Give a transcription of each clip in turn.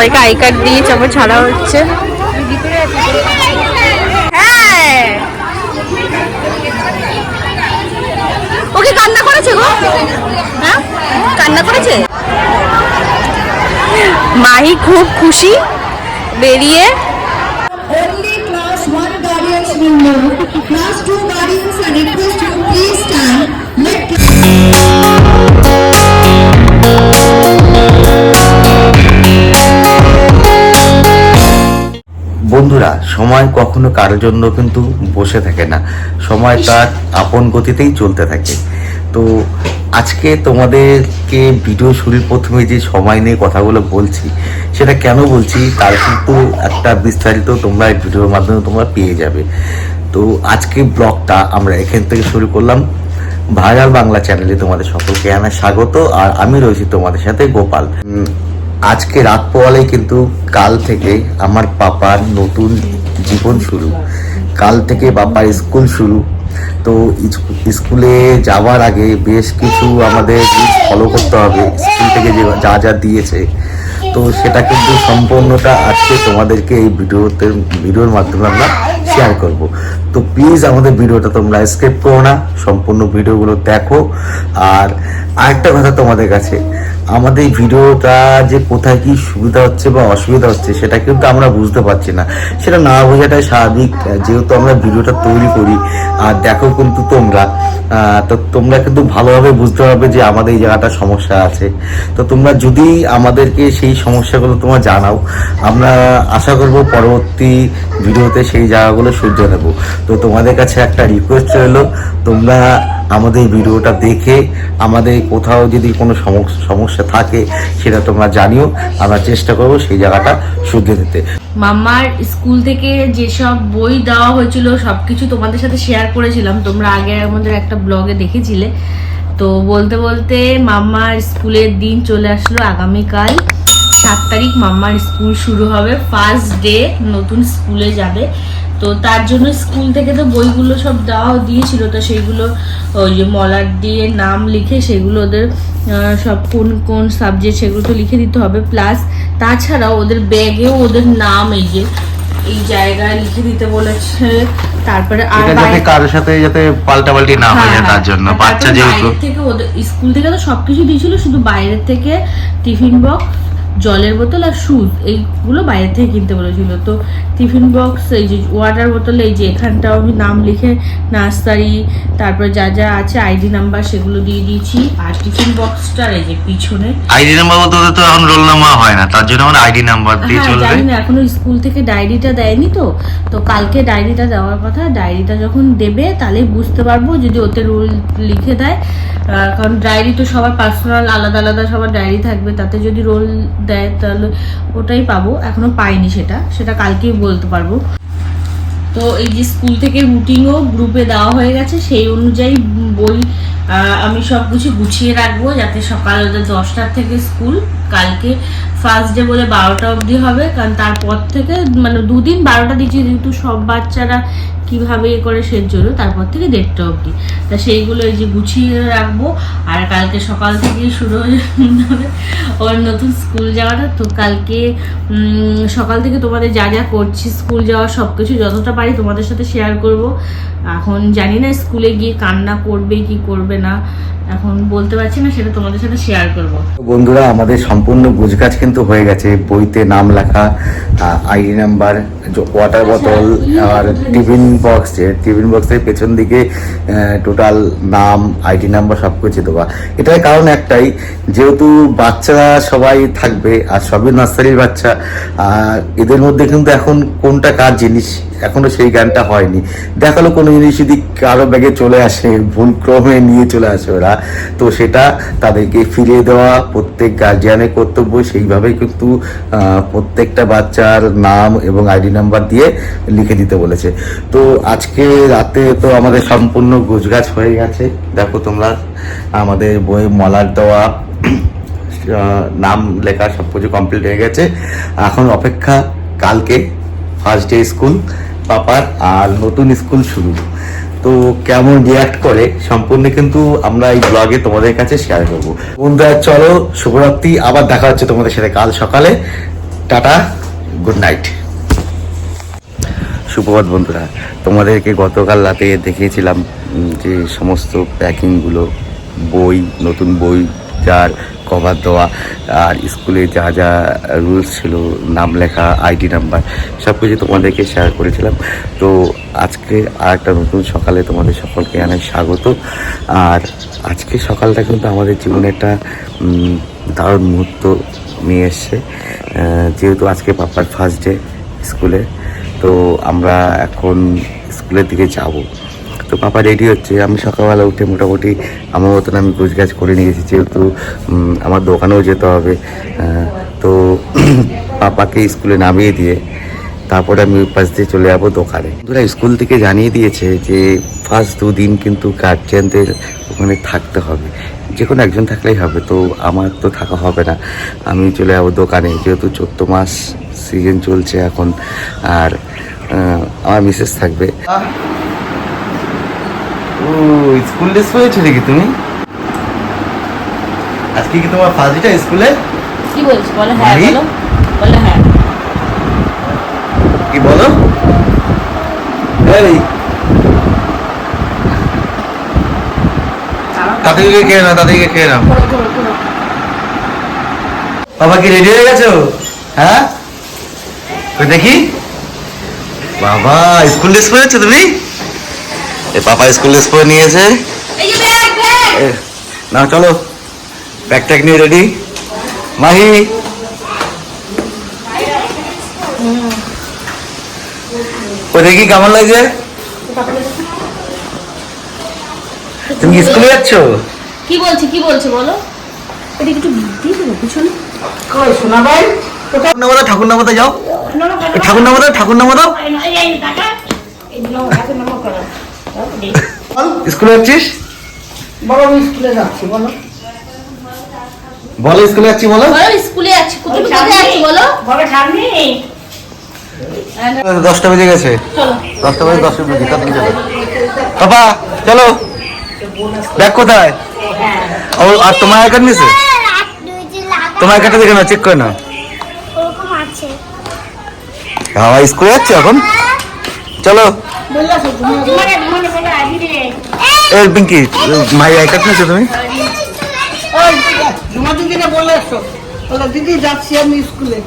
সবাইকে I card দিয়ে চাপা ছাড়া হচ্ছে হ্যাঁ ওকে কান্না করেছে গো হ্যাঁ কান্না করেছে মাহি খুব খুশি বেরিয়ে Only class 1 guardians will know. Class 2 guardians are requested to please stand. Let বন্ধুরা, সময় কখনো কারোর জন্য কিন্তু বসে থাকে না। সময় তার আপন গতিতেই চলতে থাকে। তো আজকে তোমাদেরকে ভিডিও শুরুর প্রথমে যে সময় নিয়ে কথাগুলো বলছি, সেটা কেন বলছি, তার কিন্তু একটা বিস্তারিত তোমরা এই ভিডিওর মাধ্যমে তোমরা পেয়ে যাবে। তো আজকে ব্লগটা আমরা এখান থেকে শুরু করলাম। ভাইরাল বাংলা চ্যানেলে তোমাদের সকলকে জানাই স্বাগত, আর আমি রয়েছি তোমাদের সাথে গোপাল। আজকে রাত পোয়ালেই কিন্তু কাল থেকে আমার পাপার নতুন জীবন শুরু। কাল থেকে বাবার স্কুল শুরু। তো স্কুলে যাওয়ার আগে বেশ কিছু আমাদের ফলো করতে হবে। স্কুল থেকে যে যা যা দিয়েছে, তো সেটা কিন্তু সম্পূর্ণটা আজকে তোমাদেরকে এই ভিডিওতে, ভিডিওর মাধ্যমে আমরা শেয়ার করব। তো প্লিজ আমাদের ভিডিওটা তোমরা স্কিপ করো না। সম্পূর্ণ ভিডিওগুলো দেখো। আর আরেকটা কথা তোমাদের কাছে আমাদের ভিডিওটা যে কোথায় কি সুবিধা হচ্ছে বা অসুবিধা হচ্ছে, সেটা কিন্তু আমরা বুঝতে পারছি না। সেটা না বোঝাটাই স্বাভাবিক যেহেতু আমরা ভিডিওটা তৈরি করি, আর দেখো কিন্তু তোমরা তো তোমরা কিন্তু ভালোভাবে বুঝতে পারবে যে আমাদের এই জায়গাটা সমস্যা আছে। তো তোমরা যদি আমাদেরকে সেই সমস্যাগুলো তোমরা জানাও, আমরা আশা করব পরবর্তী ভিডিওতে সেই জায়গাগুলো সূর্য নেব তো তোমাদের কাছে একটা রিকোয়েস্ট রইল, তোমরা আমাদের ভিডিওটা দেখে আমাদের কোথাও যদি কোনো সমস্যা থাকে সেটা তোমরা জানিও। আমরা চেষ্টা করব সেই জায়গাটা শুধরে দিতে। মাম্মার স্কুল থেকে যেসব বই দেওয়া হয়েছিল, সবকিছু তোমাদের সাথে শেয়ার করেছিলাম। তোমরা আগে আমাদের একটা ব্লগে দেখেছিলে। তো বলতে বলতে মাম্মার স্কুলের দিন চলে আসলো আগামীকাল। সাত তারিখ মাম্মার স্কুল শুরু হবে। ফার্স্ট ডে নতুন স্কুলে যাবে। তো তার জন্য স্কুল থেকে তো বইগুলো সব দেওয়া দিয়েছিল তো সেইগুলো ওই যে মলার দিয়ে নাম লিখে সেগুলো ওদের সব কোন কোন সাবজেক্ট সেগুলো তো লিখে দিতে হবে প্লাস তাছাড়াও ওদের ব্যাগেও ওদের নাম এই যে এই জায়গায় লিখে দিতে বলেছে তারপরে আর যাতে কারোর সাথে যাতে পাল্টাপাল্টি না হয়ে যায় হ্যাঁ, তার জন্য হ্যাঁ। বাচ্চা যেহেতু থেকে ওদের স্কুল থেকে তো সবকিছু দিয়েছিল শুধু বাইরের থেকে টিফিন বক্স জলের বোতল আর শুজ এইগুলো বাইরে থেকে কিনতে বলেছিল। তো টিফিন বক্স এই যে ওয়াটার বোতল এই যে এখানটাও আমি নাম লিখে নার্সারি তারপর যা যা আছে আইডি নাম্বার সেগুলো দিয়ে দিয়েছি। আর টিফিন বক্সটার এই যে পিছনে আইডি নাম্বার বলতে ওদের তো এখন রোল নাম্বার হয় না তার জন্য আমরা আইডি নাম্বার দিয়ে হ্যাঁ চলবে। জানি না এখনও স্কুল থেকে ডায়েরিটা দেয়নি তো। তো কালকে ডায়েরিটা দেওয়ার কথা ডায়েরিটা যখন দেবে তাহলেই বুঝতে পারব যদি ওতে রোল লিখে দেয়। কারণ ডায়েরি তো সবার পার্সোনাল আলাদা আলাদা সবার ডায়েরি থাকবে তাতে যদি রোল দেয়, তাহলে ওটাই পাবো। এখনও পাইনি সেটা। সেটা কালকেই বলতে পারব। তো এই যে স্কুল থেকে রুটিনও গ্রুপে দেওয়া হয়ে গেছে, সেই অনুযায়ী বই আমি সব কিছু গুছিয়ে রাখব যাতে সকাল দশটার থেকে স্কুল, কালকে ফার্স্ট ডে বলে বারোটা অবধি হবে। কারণ তারপর থেকে মানে দুদিন বারোটা দিচ্ছি যেহেতু সব বাচ্চারা কীভাবে এ করে সের জন্য তারপর থেকে দেড়টা অবধি। তা সেইগুলো এই যে গুছিয়ে রাখব, আর কালকে সকাল থেকে শুরু হয়ে যাবে ওর নতুন স্কুল যাওয়াটা। তো কালকে সকাল থেকে তোমাদের যা যা করছি, স্কুল যাওয়া সব কিছু যতটা পারি তোমাদের সাথে শেয়ার করব। এখন জানি না স্কুলে গিয়ে কান্না করবে কি করবে না। এখন বলতে পারছি না সেটা তোমাদের সাথে শেয়ার করব। বন্ধুরা আমাদের সম্পূর্ণ গোছগাছ কিন্তু হয়ে গেছে। বইতে নাম লেখা আইডি নাম্বার ওয়াটার বোতল আর টিফিন বক্স টিফিন বক্সের পেছন দিকে টোটাল নাম আইডি নাম্বার সব কিছু দেওয়া। এটার কারণ একটাই যেহেতু বাচ্চারা সবাই থাকবে আর সবই নার্সারির বাচ্চা আর এদের মধ্যে কিন্তু এখন কোনটা কার জিনিস? এখনও সেই গানটা হয়নি। দেখাল কোনো জিনিস যদি কারও ব্যাগে চলে আসে ভুল ক্রমে নিয়ে চলে আসে ওরা, তো সেটা তাদেরকে ফিরিয়ে দেওয়া, প্রত্যেক গার্জিয়ানের কর্তব্য, সেইভাবেই কিন্তু প্রত্যেকটা বাচ্চার নাম এবং আইডি নাম্বার দিয়ে লিখে দিতে বলেছে। তো আজকে রাতে তো আমাদের সম্পূর্ণ গোছগাছ হয়ে গেছে। দেখো তোমরা, আমাদের বই মলার দেওয়া নাম লেখা সব কিছু কমপ্লিট হয়ে গেছে। এখন অপেক্ষা কালকে ফার্স্ট ডে স্কুল পাপার আর নতুন স্কুল শুরু। তো কেমন রিয়াক্ট করে সম্পূর্ণ কিন্তু আমরা এই ব্লগে তোমাদের কাছে শেয়ার করব। বন্ধুরা, চলো, শুভরাত্রি, আবার দেখা হচ্ছে তোমাদের সাথে কাল সকালে। টাটা গুড নাইট সুপ্রভাত বন্ধুরা, তোমাদেরকে গতকাল রাতে দেখিয়েছিলাম যে সমস্ত প্যাকিংগুলো বই, নতুন বই যার কভার দেওয়া, আর স্কুলে যা যা রুলস ছিল, নাম লেখা আইডি নাম্বার সব কিছু তোমাদেরকে শেয়ার করেছিলাম। তো আজকে আর একটা নতুন সকালে তোমাদের সকলকে অনেক স্বাগত। আর আজকে সকালটা কিন্তু আমাদের জীবনে একটা দারুণ মুহূর্ত নিয়ে এসছে। যেহেতু আজকে পাপার ফার্স্ট ডে স্কুলে, তো আমরা এখন স্কুলের দিকে যাব। তো পাপা রেডি হচ্ছে। আমি সকালবেলা উঠে মোটামুটি আমার মতন আমি গোছগাছ করে নিয়ে গেছি যেহেতু আমার দোকানেও যেতে হবে। তো পাপাকে স্কুলে নামিয়ে দিয়ে তারপরে আমি পাশ দিয়ে চলে যাব দোকানে। বন্ধুরা, স্কুল থেকে জানিয়ে দিয়েছে যে ফার্স্ট দুদিন কিন্তু গার্জিয়ানদের ওখানে থাকতে হবে। যে কোনো একজন থাকলেই হবে, তো আমার তো থাকা হবে না। আমি চলে যাব দোকানে, যেহেতু চোদ্দ মাস সিজন চলছে এখন। আর আমার মিসেস থাকবে। স্কুল ড্রেস পরেছো নাকি তুমি? আজকে কি তোমার ফার্স্ট ডে স্কুলে? কি বলছো? বলো হ্যাঁ বলো। বলো হ্যাঁ। কি বলো? এই। তাদেরকে খেয়ে নাও তাদেরকে খেয়ে নাও। বাবা কি রেডি হয়ে গেছো? হ্যাঁ? দেখি? বাবা স্কুল ড্রেস পরেছো তুমি? এ পাপা স্কুল ড্রেস পরে নিয়েছে। এ, না চলো। ব্যাগ ট্যাগ নিয়ে রেডি মাহি। ও দেখি কেমন লাগছে? তুমি কি স্কুলে যাচ্ছ? কি বলছে কি বলছে বলো? এটা একটু দিয়ে দেবো পিছনে। ঠাকুর নামাদা যাও। ঠাকুর নামাদা ঠাকুর নামাদা স্কুলে যাচ্ছিস? বলো আমি স্কুলে যাচ্ছি বলো। বলো স্কুলে যাচ্ছি বলো। স্কুলে যাচ্ছি। তুমি কোথায় যাচ্ছি বলো। বলো সামনে দশটা বেজে গেছে। চলো। দশটা বেজে দশ মিনিট তাড়াতাড়ি চলো বাবা চলো। ব্যাগ কোথায়? ও আর তোমার আই কার্ড নিয়েছে? তোমার আই কার্ডটা দেখে নাও চেক করে নাও। ওরকম আছে। বাবা স্কুলে যাচ্ছে এখন? চলো। মানে মানে পিঙ্কি মাই আই কার্ড নিয়েছো তুমি? তোমার দিদিকে বলে এসো বলো দিদি যাচ্ছি আমি স্কুলে।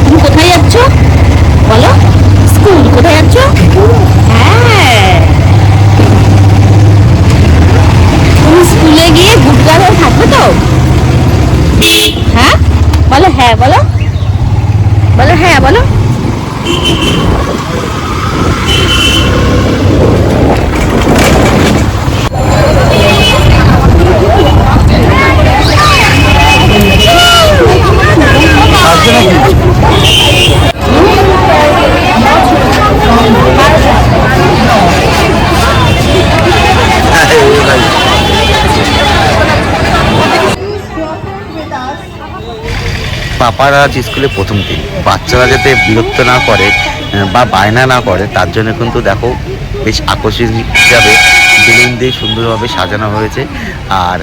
তুমি কোথায় যাচ্ছ? বলো। স্কুল কোথায় যাচ্ছ হ্যাঁ তুমি স্কুলে গিয়ে গুডগার হয়ে থাকবে তো হ্যাঁ বলো হ্যাঁ বলো বলো হ্যাঁ বলো আসবে নাকি পাপার আজ স্কুলে প্রথম দিন। বাচ্চারা যাতে বিরক্ত না করে বা বায়না না করে, তার জন্য কিন্তু দেখো বেশ আকর্ষণ হিসাবে বেলুন দিয়ে সুন্দরভাবে সাজানো হয়েছে। আর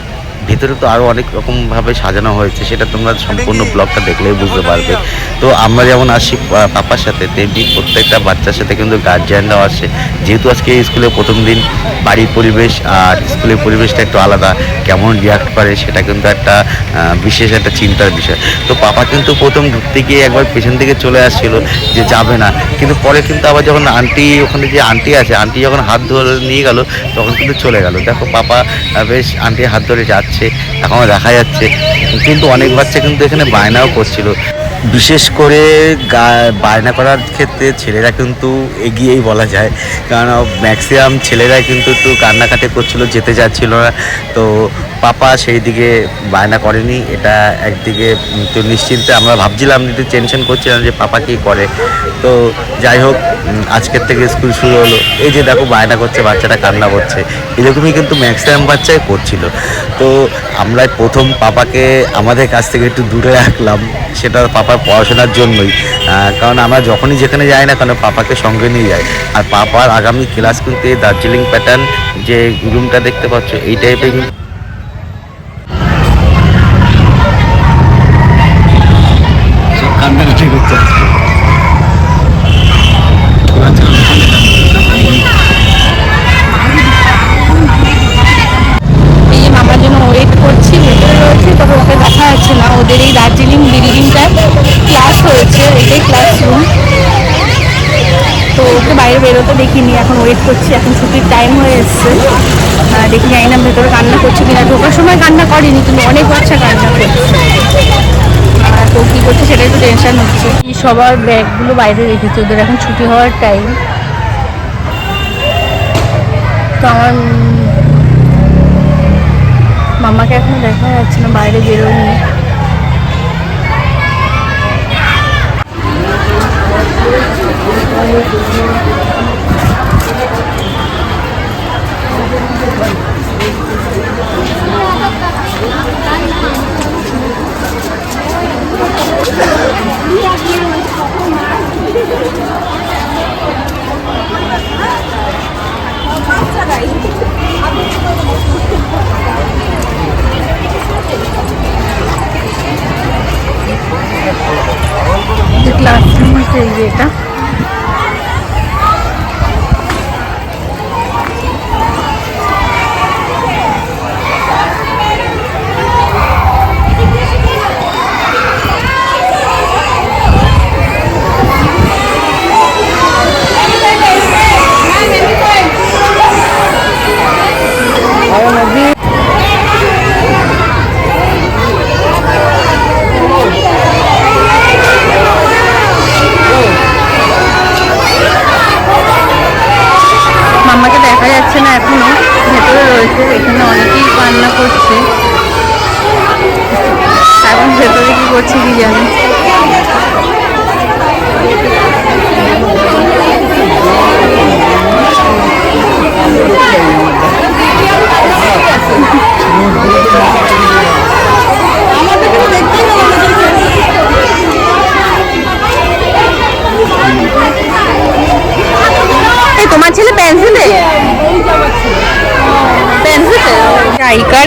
ভিতরে তো আরও অনেক রকমভাবে সাজানো হয়েছে, সেটা তোমরা সম্পূর্ণ ব্লগটা দেখলেই বুঝতে পারবে। তো আমরা যেমন আসি পাপার সাথে, তেমনি প্রত্যেকটা বাচ্চার সাথে কিন্তু গার্জিয়ানরাও আসে। যেহেতু আজকে স্কুলে প্রথম দিন, বাড়ির পরিবেশ আর স্কুলের পরিবেশটা একটু আলাদা, কেমন রিয়াক্ট করে সেটা কিন্তু একটা বিশেষ একটা চিন্তার বিষয়। তো পাপা কিন্তু প্রথম ঢুকতে গিয়ে একবার পেছন থেকে চলে আসছিল যে যাবে না। কিন্তু পরে কিন্তু আবার যখন আন্টি ওখানে যে আন্টি আছে আন্টি যখন হাত ধরে নিয়ে গেল, তখন কিন্তু চলে গেল। দেখো, পাপা বেশ আন্টি হাত ধরে যাচ্ছে। এখনও দেখা যাচ্ছে। কিন্তু অনেক বাচ্চা কিন্তু এখানে বায়নাও করছিল। বিশেষ করে বায়না করার ক্ষেত্রে ছেলেরা কিন্তু এগিয়েই বলা যায়। কারণ ম্যাক্সিমাম ছেলেরা কিন্তু একটু কান্নাকাটি করছিল, যেতে যাচ্ছিল না। তো পাপা সেই দিকে বায়না করেনি, এটা একদিকে তো নিশ্চিন্তে আমরা ভাবছিলাম, একটু টেনশন করছিলাম যে পাপা কী করে। তো যাই হোক আজকের থেকে স্কুল শুরু হলো। এই যে দেখো, বায়না করছে, বাচ্চাটা কান্না করছে। এরকমই কিন্তু ম্যাক্সিমাম বাচ্চাই করছিল। তো আমরা প্রথম পাপাকে আমাদের কাছ থেকে একটু দূরে রাখলাম। সেটা পাপার পড়াশোনার জন্যই। কারণ আমরা যখনই যেখানে যাই না কেন পাপাকে সঙ্গে নিয়ে যাই। আর পাপার আগামী ক্লাস কিন্তু দার্জিলিং প্যাটার্ন যে রুমটা দেখতে পাচ্ছ, এই টাইপের দেখিনি, এখন ওয়েট করছি, এখন ছুটির টাইম হয়ে এসছে। দেখি জানি না ভেতরে কান্না করছে কিনা। ঢোকার সময় কান্না করেনি, কিন্তু অনেক বাচ্চা কান্না করছে। তো কী করছে সেটা একটু টেনশন হচ্ছে। সবার ব্যাগগুলো বাইরে রেখেছে, ওদের এখন ছুটি হওয়ার টাইম তো আমার মামাকে এখনও দেখা যাচ্ছে না, বাইরে বেরোয়নি।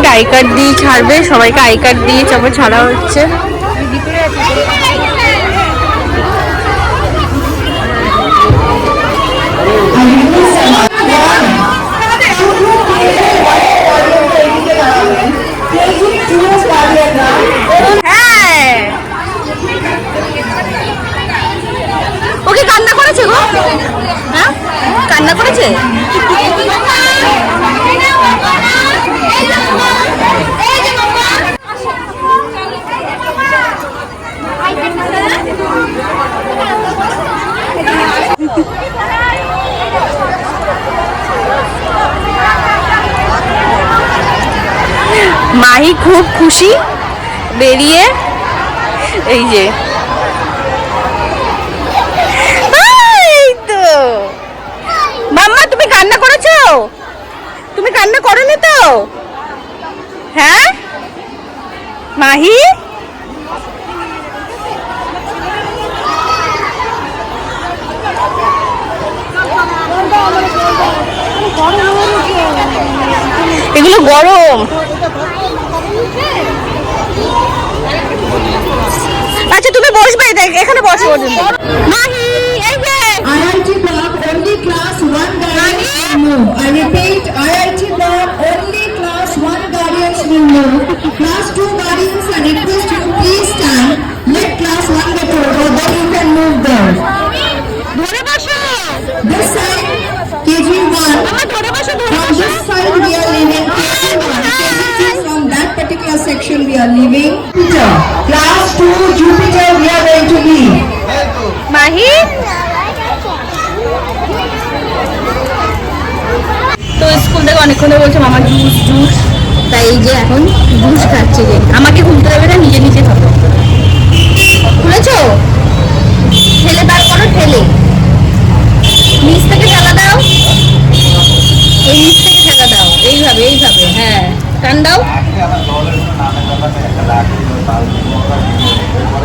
আই কার্ড দিয়ে ছাড়বে সবাইকে আই কার্ড দিয়ে তারপর ছাড়া হচ্ছে হ্যাঁ ওকে কান্না করেছে গো হ্যাঁ কান্না করেছে মাহি খুব খুশি বেরিয়ে এই যে। মাম্মা, তুমি কান্না করেছ? তুমি কান্না করনি তো? হ্যাঁ? মাহি? এগুলো গরম। আচ্ছা তুমি বসবে দেখ এখানে বসে। পর্যন্ত class 2 guardians are we are leaving. Jupiter. Class two, Jupiter, we are going to leave. Mahi? তো স্কুল থেকে অনেকক্ষণ ধরে বলছে, মামা, জুস জুস। তাই এই যে এখন জুস খাচ্ছে যে। আমাকে খুলতে দেবে না নিজে নিজে খাব। খুলেছো ঠেলে বার করো ঠেলে নিচ থেকে ঠেলা দাও। এই নিচ থেকে ঠেলা দাও। এইভাবে এইভাবে হ্যাঁ। টান দাও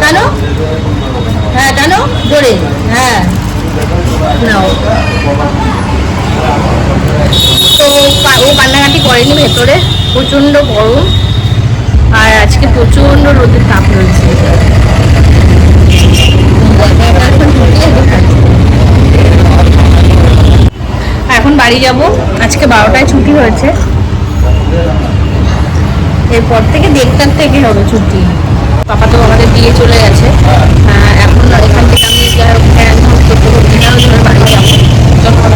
টানো হ্যাঁ টানো জোরে হ্যাঁ। নাও। তো ও কান্নাকাটি করেনি ভেতরে। প্রচণ্ড গরম। আর আজকে প্রচণ্ড রোদের তাপ রয়েছে। এখন বাড়ি যাব। আজকে বারোটায় ছুটি হয়েছে। এরপর থেকে দেড়টার থেকে হবে ছুটি। পাপা তো আমাদের দিয়ে চলে গেছে। এখন এখান থেকে আমি বাড়ি যাব, যখন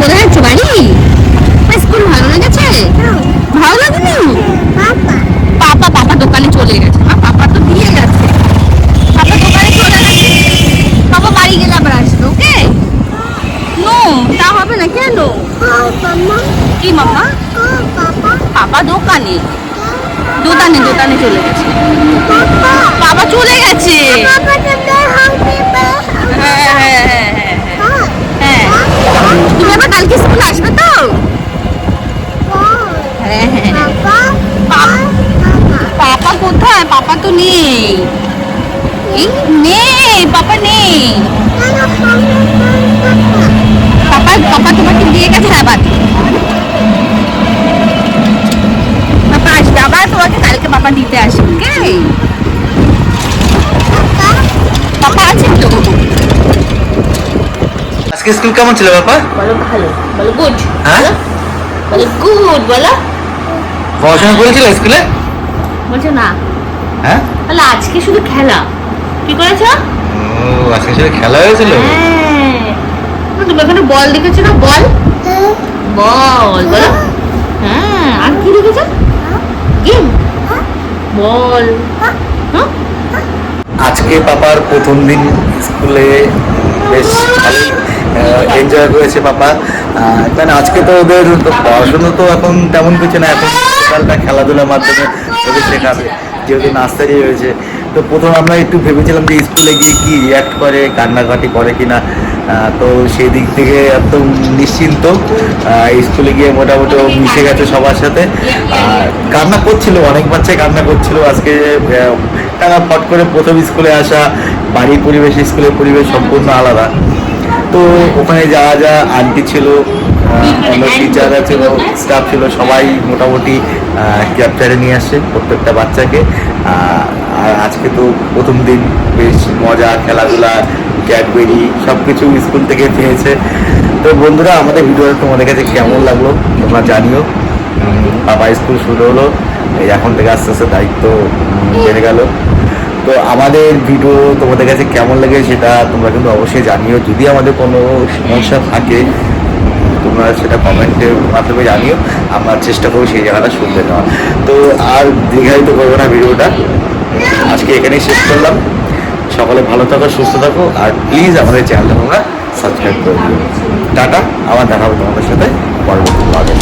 কোথায় যাচ্ছ বাড়ি? স্কুল ভালো লেগেছে ভালো লাগেনি পাপা পাপা দোকানে চলে গেছে মা পাপা তো দিয়ে গেছে পাপা দোকানে চলে গেছে পাপা বাড়ি গেলে আবার আসবে ওকে নো তা হবে না কেন কি মামা পাপা দোকানে? দোকানে দোকানে চলে গেছে। বাবা চলে গেছে। হ্যাঁ হ্যাঁ হ্যাঁ তুমি কালকে আসবে তো? পাপা কোথায়? পাপা তো নেই। নেই পাপা নেই। পাপা পাপা তোমাকে দিয়ে গেছে আবার পাপা আসবে আবার তোমাকে কালকে পাপা দিতে আসবে ওকে পাপা আছে তো? আজকে স্কুল কেমন ছিল বাবা? বলো ভালো বলো গুড হ্যাঁ? বলো গুড বলো। পড়াশোনা করেছিল স্কুলে? বলছো না। হ্যাঁ? তাহলে আজকে শুধু খেলা। কি করেছ? ও আজকে সাথে খেলা হয়েছিল? হ্যাঁ। তুমি এখানে বল দেখেছ না? বল? বল বলো। হ্যাঁ আর কি দেখেছ? গেম? বল। আজকে পাপার প্রথম দিন স্কুলে বেশ ভালোই এনজয় করেছে পাপা। আহ, মানে আজকে তো ওদের পড়াশোনা তো এখন তেমন কিছু না এখন সকালটা খেলাধুলার মাধ্যমে ওদের শেখাবে যেহেতু নার্সারি হয়েছে তো প্রথম আমরা একটু ভেবেছিলাম যে স্কুলে গিয়ে কি রিয়াক্ট করে কান্নাকাটি করে কিনা আহ, তো সেই দিক থেকে একদম নিশ্চিন্ত। স্কুলে গিয়ে মোটামুটি মিশে গেছে সবার সাথে। আর কান্না করছিল, অনেক বাচ্চাই কান্না করছিল। আজকে তারা ফট করে প্রথম স্কুলে আসা, বাড়ির পরিবেশ, স্কুলের পরিবেশ সম্পূর্ণ আলাদা। তো ওখানে যা যা আন্টি ছিল অন্য টিচাররা ছিল স্টাফ ছিল, সবাই মোটামুটি ক্যাপচারে নিয়ে আসছে প্রত্যেকটা বাচ্চাকে। আর আজকে তো প্রথম দিন বেশ মজা, খেলাধুলা ক্যাডবেরি সব কিছু স্কুল থেকে পেয়েছে তো বন্ধুরা, আমাদের ভিডিওটা তোমাদের কাছে কেমন লাগল তোমরা জানিও। বাবা স্কুল শুরু হলো এখন থেকে আস্তে আস্তে দায়িত্ব বেড়ে গেল। তো আমাদের ভিডিও তোমাদের কাছে কেমন লাগে সেটা তোমরা কিন্তু অবশ্যই জানিও। যদি আমাদের কোনো সমস্যা থাকে, তোমরা সেটা কমেন্টের মাধ্যমে জানিও। আমরা চেষ্টা করব সেই জায়গাটা শুনতে নেওয়া তো আর দীর্ঘায়িত করব না ভিডিওটা। আজকে এখানেই শেষ করলাম। সকলে ভালো থাকো, সুস্থ থাকো, আর প্লিজ আমাদের চ্যানেলটা তোমরা সাবস্ক্রাইব করে দিও। টাটা, আবার দেখা হবে তোমাদের সাথে পরবর্তী ব্লগে